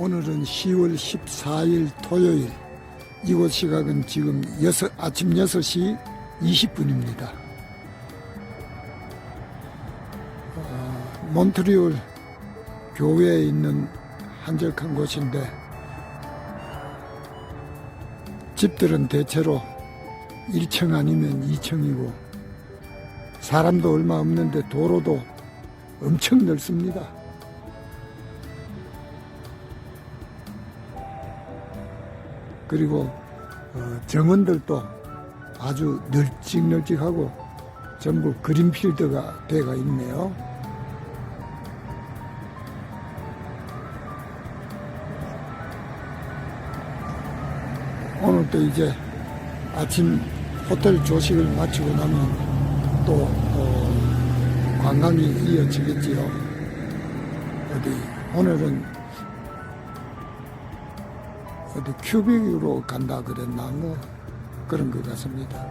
오늘은 10월 14일 토요일 이곳 시각은 지금 여섯, 아침 6시 20분입니다. 어, 몬트리올 교외에 있는 한적한 곳인데 집들은 대체로 1층 아니면 2층이고 사람도 얼마 없는데 도로도 엄청 넓습니다. 그리고 어, 정원들도 아주 널찍널찍하고 전부 그린필드가 돼가 있네요. 오늘도 이제 아침 호텔 조식을 마치고 나면 또 어, 관광이 이어지겠지요. 어디 오늘은 어디 큐빅으로 간다 그랬나 뭐 그런 것 같습니다.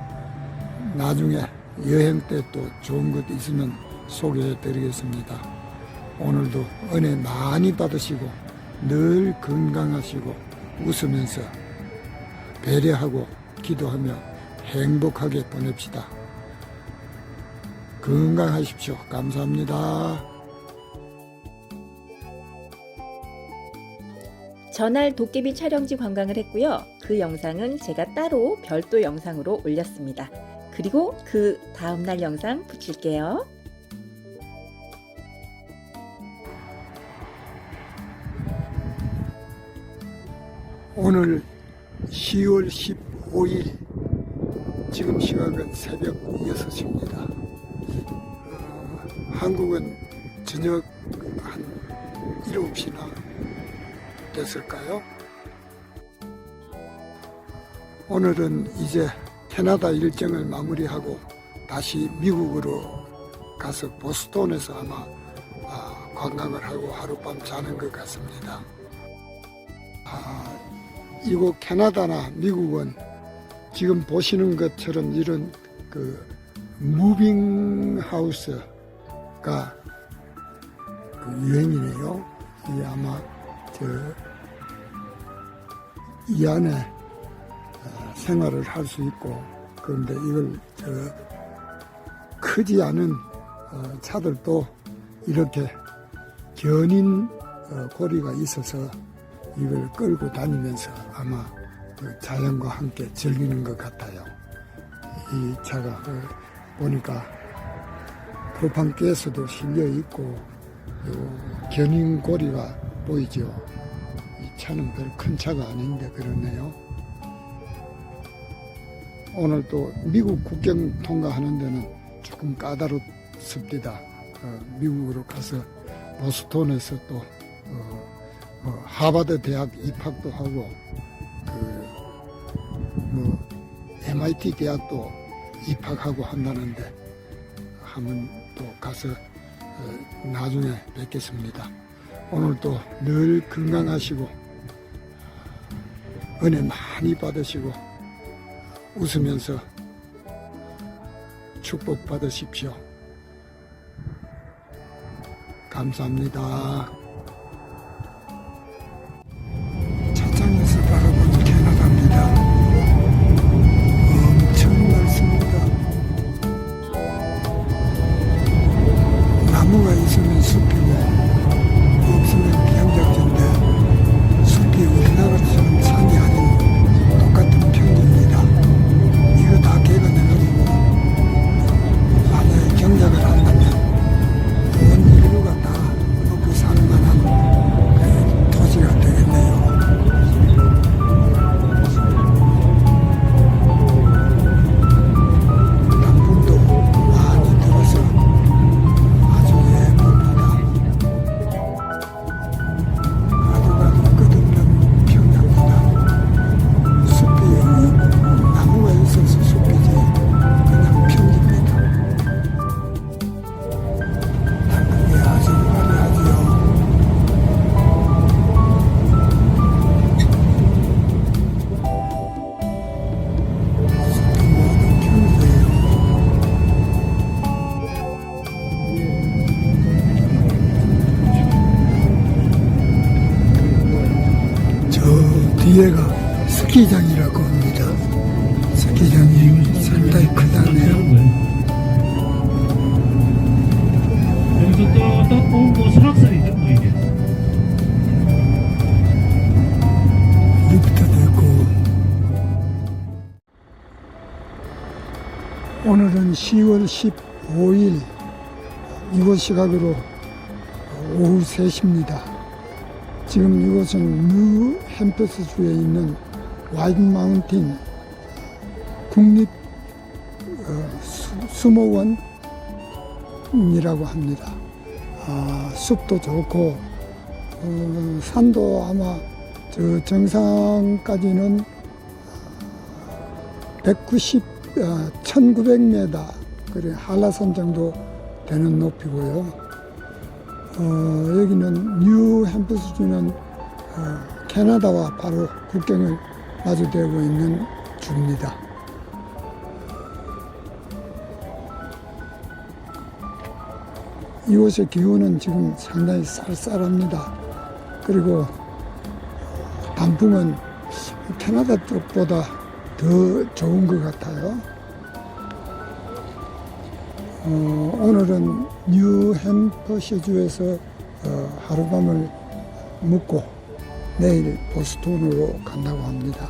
나중에 여행 때 또 좋은 것 있으면 소개해 드리겠습니다. 오늘도 은혜 많이 받으시고 늘 건강하시고 웃으면서 배려하고 기도하며 행복하게 보냅시다. 건강하십시오. 감사합니다. 전날 도깨비 촬영지 관광을 했고요. 그 영상은 제가 따로 별도 영상으로 올렸습니다. 그리고 그 다음날 영상 붙일게요. 오늘 10월 15일 지금 시각은 새벽 6시입니다. 어, 한국은 저녁 한 7시나 됐을까요? 오늘은 이제 캐나다 일정을 마무리하고 다시 미국으로 가서 보스톤에서 아마 아, 관광을 하고 하룻밤 자는 것 같습니다. 아, 이곳 캐나다나 미국은 지금 보시는 것처럼 이런 그 무빙 하우스가 그 유행이네요. 이 아마 저 이 안에 어, 생활을 할 수 있고 그런데 이걸 저 크지 않은 어, 차들도 이렇게 견인 어, 고리가 있어서 이걸 끌고 다니면서 아마 그 자연과 함께 즐기는 것 같아요. 이 차가 그 보니까 풀판께서도 실려 있고 요 견인 고리가 보이죠. 이 차는 별 큰 차가 아닌데 그러네요. 오늘 또 미국 국경 통과하는 데는 조금 까다롭습니다. 어, 미국으로 가서 보스톤에서 또 어, 뭐 하버드 대학 입학도 하고 그뭐 MIT 대학도 입학하고 한다는데 한번 또 가서 어, 나중에 뵙겠습니다. 오늘도 늘 건강하시고 은혜 많이 받으시고 웃으면서 축복 받으십시오. 감사합니다. 스키장이라고 합니다. 스키장이 상당히 크다네요. 여기서 또, 또, 또, 뭐, 뭐, 이게. 리프트도 있고 오늘은 10월 15일 이곳 시각으로 오후 3시입니다. 지금 이곳은 뉴 햄퍼스주에 있는 와이드 마운틴 국립 어, 수- 수목원이라고 합니다. 아, 숲도 좋고 어, 산도 아마 저 정상까지는 190, 어, 1900m 그래 한라산 정도 되는 높이고요. 어, 여기는 뉴 햄프스주는 어, 캐나다와 바로 국경을 마주대고 있는 주입니다. 이곳의 기온은 지금 상당히 쌀쌀합니다. 그리고 단풍은 캐나다 쪽보다 더 좋은 것 같아요. 어, 오늘은 뉴 햄퍼셔주에서 어, 하룻밤을 묵고 내일 보스톤으로 간다고 합니다.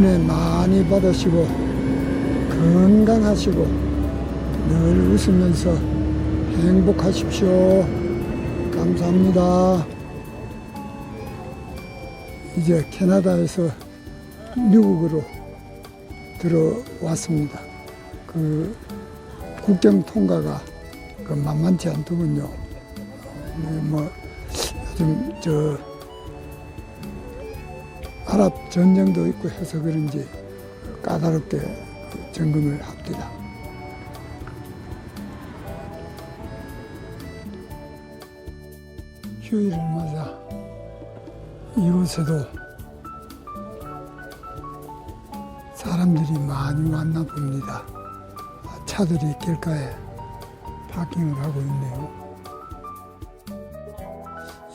은혜 많이 받으시고 건강하시고 늘 웃으면서 행복하십시오. 감사합니다. 이제 캐나다에서 미국으로 들어왔습니다. 그 국경 통과가 그 만만치 않더군요. 어, 뭐 요즘 저 아랍 전쟁도 있고 해서 그런지 까다롭게 점검을 합니다. 휴일을 맞아 이곳에도 사람들이 많이 왔나 봅니다. 차들이 길가에 파킹을 하고 있네요.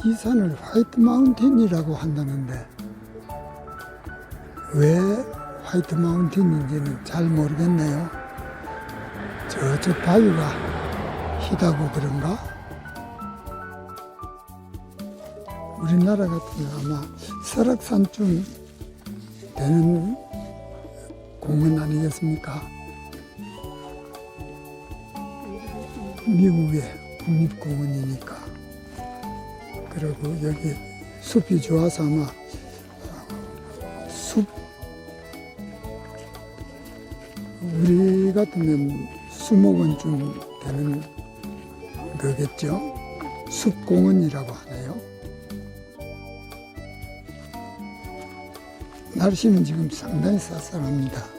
이 산을 화이트 마운틴이라고 한다는데 왜 화이트 마운틴인지는 잘 모르겠네요. 저쪽 바위가 희다고 그런가? 우리나라 같으면 아마 설악산쯤 되는 공원 아니겠습니까? 미국의 국립공원이니까. 그리고 여기 숲이 좋아서 아마 숲 우리 같으면 수목원 좀 되는 거겠죠. 숲공원이라고 하네요. 날씨는 지금 상당히 쌀쌀합니다.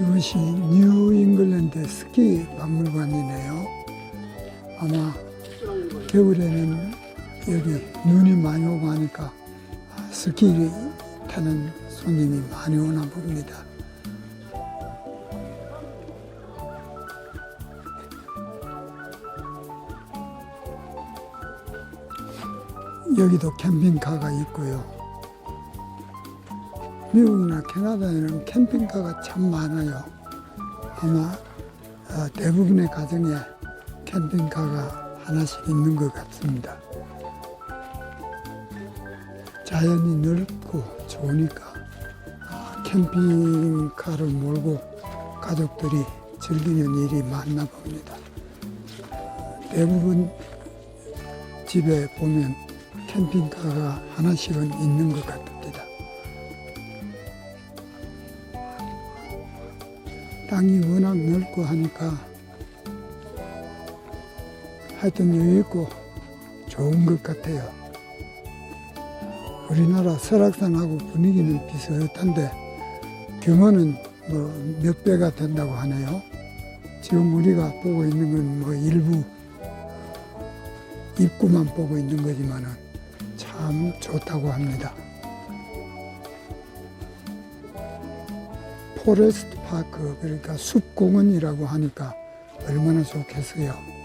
이것이 뉴 잉글랜드 스키 박물관이네요. 아마 겨울에는 여기 눈이 많이 오고 하니까 스키 타는 손님이 많이 오나 봅니다. 여기도 캠핑카가 있고요. 미국이나 캐나다에는 캠핑카가 참 많아요. 아마 어, 대부분의 가정에 캠핑카가 하나씩 있는 것 같습니다. 자연이 넓고 좋으니까 아, 캠핑카를 몰고 가족들이 즐기는 일이 많나 봅니다. 대부분 집에 보면 캠핑카가 하나씩은 있는 것 같습니 땅이 워낙 넓고 하니까 하여튼 여유 있고 좋은 것 같아요. 우리나라 설악산하고 분위기는 비슷한데 규모는 뭐 몇 배가 된다고 하네요. 지금 우리가 보고 있는 건 뭐 일부 입구만 보고 있는 거지만은 참 좋다고 합니다. 포레스트 파크 그러니까 숲공원이라고 하니까 얼마나 좋겠어요.